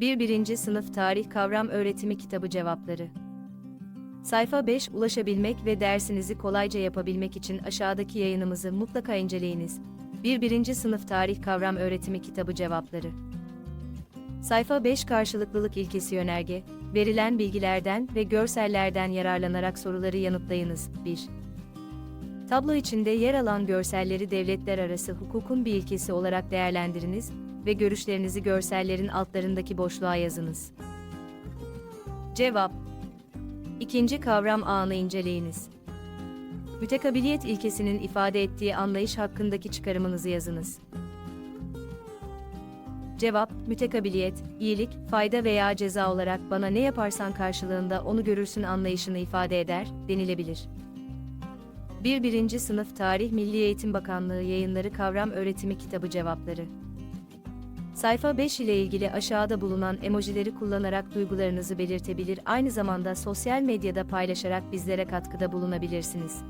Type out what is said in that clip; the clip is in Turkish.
1. 1. Sınıf Tarih Kavram Öğretimi Kitabı Cevapları Sayfa 5 Ulaşabilmek ve dersinizi kolayca yapabilmek için aşağıdaki yayınımızı mutlaka inceleyiniz. 1. 1. Sınıf Tarih Kavram Öğretimi Kitabı Cevapları Sayfa 5 Karşılıklılık ilkesi yönerge, verilen bilgilerden ve görsellerden yararlanarak soruları yanıtlayınız. 1. Tablo içinde yer alan görselleri devletler arası hukukun bir ilkesi olarak değerlendiriniz ve görüşlerinizi görsellerin altlarındaki boşluğa yazınız. Cevap İkinci kavram ağını inceleyiniz. Mütekabiliyet ilkesinin ifade ettiği anlayış hakkındaki çıkarımınızı yazınız. Cevap, mütekabiliyet, iyilik, fayda veya ceza olarak bana ne yaparsan karşılığında onu görürsün anlayışını ifade eder, denilebilir. 1. 1. Sınıf Tarih Milli Eğitim Bakanlığı Yayınları Kavram Öğretimi Kitabı Cevapları Sayfa 5 ile ilgili aşağıda bulunan emojileri kullanarak duygularınızı belirtebilir aynı zamanda sosyal medyada paylaşarak bizlere katkıda bulunabilirsiniz.